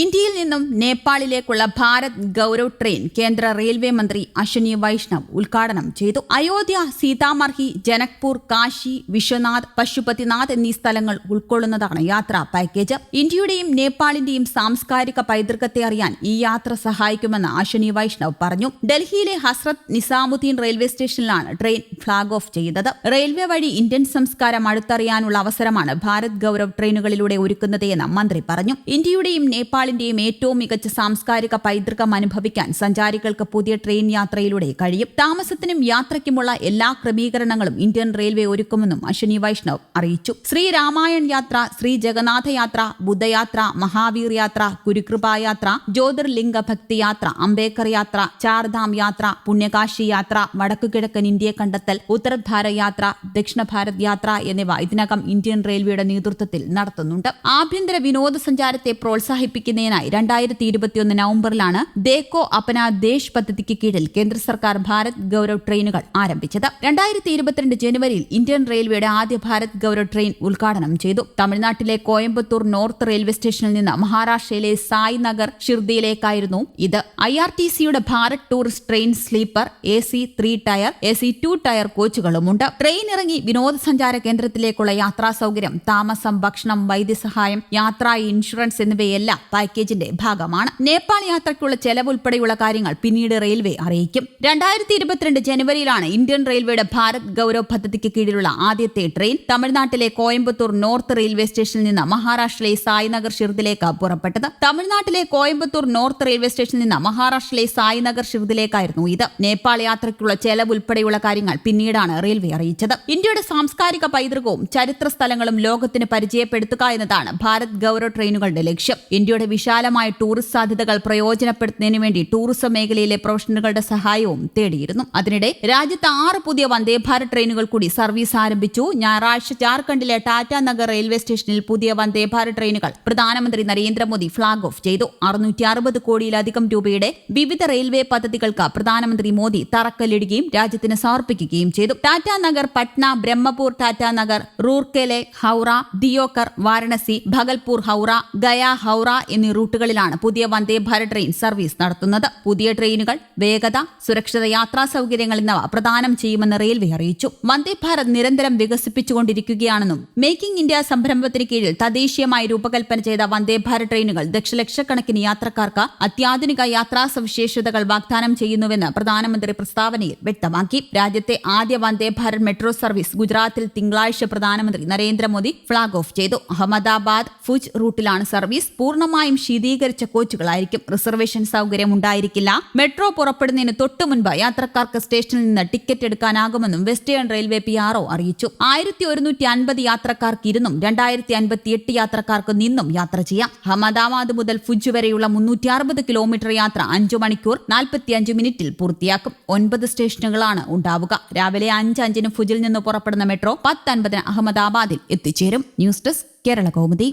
ഇന്ത്യയിൽ നിന്നും നേപ്പാളിലേക്കുള്ള ഭാരത് ഗൗരവ് ട്രെയിൻ കേന്ദ്ര റെയിൽവേ മന്ത്രി അശ്വനി വൈഷ്ണവ് ഉദ്ഘാടനം ചെയ്തു. അയോധ്യ സീതാമർഹി ജനക്പൂർ കാശി വിശ്വനാഥ് പശുപതിനാഥ് എന്നീ സ്ഥലങ്ങൾ ഉൾക്കൊള്ളുന്നതാണ് യാത്രാ പാക്കേജ്. ഇന്ത്യയുടെയും നേപ്പാളിന്റെയും സാംസ്കാരിക പൈതൃകത്തെ അറിയാൻ ഈ യാത്ര സഹായിക്കുമെന്ന് അശ്വനി വൈഷ്ണവ് പറഞ്ഞു. ഡൽഹിയിലെ ഹസ്രത് നിസാമുദ്ദീൻ റെയിൽവേ സ്റ്റേഷനിലാണ് ട്രെയിൻ ഫ്ളാഗ് ഓഫ് ചെയ്തത്. റെയിൽവേ വഴി ഇന്ത്യൻ സംസ്കാരം അടുത്തറിയാനുള്ള അവസരമാണ് ഭാരത് ഗൗരവ് ട്രെയിനുകളിലൂടെ ഒരുക്കുന്നത് എന്ന് മന്ത്രി പറഞ്ഞു. ഇന്ത്യയുടെയും നേപ്പാളിന്റെയും ഏറ്റവും മികച്ച സാംസ്കാരിക പൈതൃകം അനുഭവിക്കാൻ സഞ്ചാരികൾക്ക് പുതിയ ട്രെയിൻ യാത്രയിലൂടെ കഴിയും. താമസത്തിനും യാത്രയ്ക്കുമുള്ള എല്ലാ ക്രമീകരണങ്ങളും ഇന്ത്യൻ റെയിൽവേ ഒരുക്കുമെന്നും അശ്വനി വൈഷ്ണവ് അറിയിച്ചു. ശ്രീ രാമായൺ യാത്ര ശ്രീ ജഗന്നാഥ യാത്ര ബുദ്ധയാത്ര മഹാവീർ യാത്ര ഗുരുകൃപായാത്ര ജ്യോതിർലിംഗ ഭക്തി യാത്ര അംബേദ്കർ യാത്ര ചാർധാം യാത്ര പുണ്യകാശി യാത്ര വടക്കുകിഴക്കൻ ഇന്ത്യയെ കണ്ടെത്തൽ ഉത്തരധാര യാത്ര ദക്ഷിണ ഭാരത് യാത്ര എന്നിവ ഇതിനകം ഇന്ത്യൻ റെയിൽവേയുടെ നേതൃത്വത്തിൽ നടത്തുന്നുണ്ട്. ആഭ്യന്തര വിനോദസഞ്ചാരത്തെ പ്രോത്സാഹിപ്പിക്കുന്നതിനായി രണ്ടായിരത്തി ഇരുപത്തിയൊന്ന് നവംബറിലാണ് ദേക്കോ അപന ദേശ് പദ്ധതിക്ക് കീഴിൽ കേന്ദ്ര സർക്കാർ ഭാരത് ഗൌരവ് ട്രെയിനുകൾ ആരംഭിച്ചത്. രണ്ടായിരത്തി ഇരുപത്തിരണ്ട് ജനുവരിയിൽ ഇന്ത്യൻ റെയിൽവേയുടെ ആദ്യ ഭാരത് ഗൌരവ് ട്രെയിൻ ഉദ്ഘാടനം ചെയ്തു. തമിഴ്നാട്ടിലെ കോയമ്പത്തൂർ നോർത്ത് റെയിൽവേ സ്റ്റേഷനിൽ നിന്ന് മഹാരാഷ്ട്രയിലെ സായ് നഗർ ഷിർദിയിലേക്കായിരുന്നു ഇത്. ഐ ആർ ടി സിയുടെ Bharat tourist train sleeper A C three tier A C two tier കോച്ചുകളുമുണ്ട്. Train ഇറങ്ങി വിനോദസഞ്ചാര കേന്ദ്രത്തിലേക്കുള്ള യാത്രാ സൗകര്യം താമസം ഭക്ഷണം വൈദ്യസഹായം യാത്രാ ഇൻഷുറൻസ് എന്നിവയെല്ലാം പാക്കേജിന്റെ ഭാഗമാണ്. നേപ്പാൾ യാത്രയ്ക്കുള്ള ചെലവ് ഉൾപ്പെടെയുള്ള കാര്യങ്ങൾ പിന്നീട് റെയിൽവേ അറിയിക്കും. രണ്ടായിരത്തി ഇരുപത്തിരണ്ട് ജനുവരിയിലാണ് ഇന്ത്യൻ റെയിൽവേയുടെ ഭാരത് ഗൗരവ് പദ്ധതിക്ക് കീഴിലുള്ള ആദ്യത്തെ ട്രെയിൻ തമിഴ്നാട്ടിലെ കോയമ്പത്തൂർ നോർത്ത് റെയിൽവേ സ്റ്റേഷനിൽ നിന്ന് മഹാരാഷ്ട്രയിലെ സായ്നഗർ ഷിർദിലേക്ക് പുറപ്പെട്ടത്. തമിഴ്നാട്ടിലെ കോയമ്പത്തൂർ നോർത്ത് റെയിൽവേ സ്റ്റേഷനിൽ നിന്ന് മഹാരാഷ്ട്രയിലെ സായ്നഗർ ഷിർദിലേക്കായിരുന്നു ഇത്. നേപ്പാൾ യാത്രയ്ക്കുള്ള ചെലവ് ഉൾപ്പെടെയുള്ള കാര്യങ്ങൾ പിന്നീടാണ് റെയിൽവേ അറിയിച്ചത്. ഇന്ത്യയുടെ സാംസ്കാരിക പൈതൃകവും ചരിത്ര സ്ഥലങ്ങളും ലോകത്തിന് പരിചയപ്പെടുത്തുക എന്നതാണ് ഭാരത് ഗൌരവ് ട്രെയിനുകളുടെ ലക്ഷ്യം. ഇന്ത്യയുടെ വിശാലമായ ടൂറിസ്റ്റ് സാധ്യതകൾ പ്രയോജനപ്പെടുത്തുന്നതിന് വേണ്ടി ടൂറിസം മേഖലയിലെ പ്രൊഫഷണലുകളുടെ സഹായവും തേടിയിരുന്നു. അതിനിടെ രാജ്യത്ത് ആറ് പുതിയ വന്ദേ ഭാരത് ട്രെയിനുകൾ കൂടി സർവീസ് ആരംഭിച്ചു. ഞായറാഴ്ച ജാർഖണ്ഡിലെ ടാറ്റ നഗർ റെയിൽവേ സ്റ്റേഷനിൽ പുതിയ വന്ദേ ഭാരത് ട്രെയിനുകൾ പ്രധാനമന്ത്രി നരേന്ദ്രമോദി ഫ്ളാഗ് ഓഫ് ചെയ്തു. അറുന്നൂറ്റി അറുപത് കോടിയിലധികം രൂപയുടെ വിവിധ റെയിൽവേ പദ്ധതികൾക്ക് പ്രധാനമന്ത്രി മോദി തറക്കല്ലിടുകയും രാജ്യത്തിന് സമർപ്പിക്കുകയും ചെയ്തു. ടാറ്റ നഗർ പട്ന ബ്രഹ്മപൂർ ടാറ്റ നഗർ റൂർക്കെലെ ഹൗറ ദിയോക്കർ വാരണസി ഭഗൽപൂർ ഹൗറ ഗയ ഹൌറ എന്നീ റൂട്ടുകളിലാണ് പുതിയ വന്ദേ ഭാരത് ട്രെയിൻ സർവീസ് നടത്തുന്നത്. പുതിയ ട്രെയിനുകൾ വേഗത സുരക്ഷിത യാത്രാ സൗകര്യങ്ങൾ എന്നിവ പ്രദാനം ചെയ്യുമെന്ന് റെയിൽവേ അറിയിച്ചു. വന്ദേ ഭാരത് നിരന്തരം വികസിപ്പിച്ചുകൊണ്ടിരിക്കുകയാണെന്നും മേക്കിംഗ് ഇന്ത്യ സംരംഭത്തിന് കീഴിൽ തദ്ദേശീയമായി രൂപകൽപ്പന ചെയ്ത വന്ദേ ഭാരത് ട്രെയിനുകൾ ദക്ഷലക്ഷക്കണക്കിന് യാത്രക്കാർക്ക് അത്യാധുനിക യാത്രാ സവിശേഷതകൾ വാഗ്ദാനം ചെയ്യുന്നുവെന്ന് പ്രധാനമന്ത്രി പ്രസ്താവനയിൽ വ്യക്തമാക്കി. രാജ്യത്തെ ആദ്യ വന്ദേ ഭാരത് മെട്രോ സർവീസ് ഗുജറാത്തിൽ തിങ്കളാഴ്ച പ്രധാനമന്ത്രി നരേന്ദ്രമോദി ഫ്ളാഗ് ഓഫ് ചെയ്തു. അഹമ്മദാബാദ് ഫുജ് റൂട്ടിലാണ് സർവീസ്. പൂർണമായും ശീതീകരിച്ച കോച്ചുകളായിരിക്കും. റിസർവേഷൻ സൗകര്യം ഉണ്ടായിരിക്കില്ല. മെട്രോ പുറപ്പെടുന്നതിന് തൊട്ടു മുൻപ് യാത്രക്കാർക്ക് സ്റ്റേഷനിൽ നിന്ന് ടിക്കറ്റ് എടുക്കാനാകുമെന്നും വെസ്റ്റേൺ റെയിൽവേ പി ആർഒ അറിയിച്ചു. ആയിരത്തി ഒരുന്നൂറ്റി അൻപത് യാത്രക്കാർക്ക് ഇരുന്നും രണ്ടായിരത്തി അൻപത്തി എട്ട് യാത്രക്കാർക്ക് നിന്നും യാത്ര ചെയ്യാം. അഹമ്മദാബാദ് മുതൽ ഫുജ് വരെയുള്ള മുന്നൂറ്റി അറുപത് കിലോമീറ്റർ യാത്ര അഞ്ചു മണിക്കൂർ നാൽപ്പത്തിയഞ്ച് മിനിറ്റിൽ പൂർത്തിയാക്കും. ഒൻപത് സ്റ്റേഷനുകളാണ് ഉണ്ടാവുക. രാവിലെ അഞ്ച് അഞ്ചിന് ഫുജിൽ നിന്ന് പുറപ്പെടുന്ന മെട്രോ പത്തൻപതിന് അഹമ്മദാബാദിൽ എത്തിച്ചേരും. News desk Kerala Kaumudi.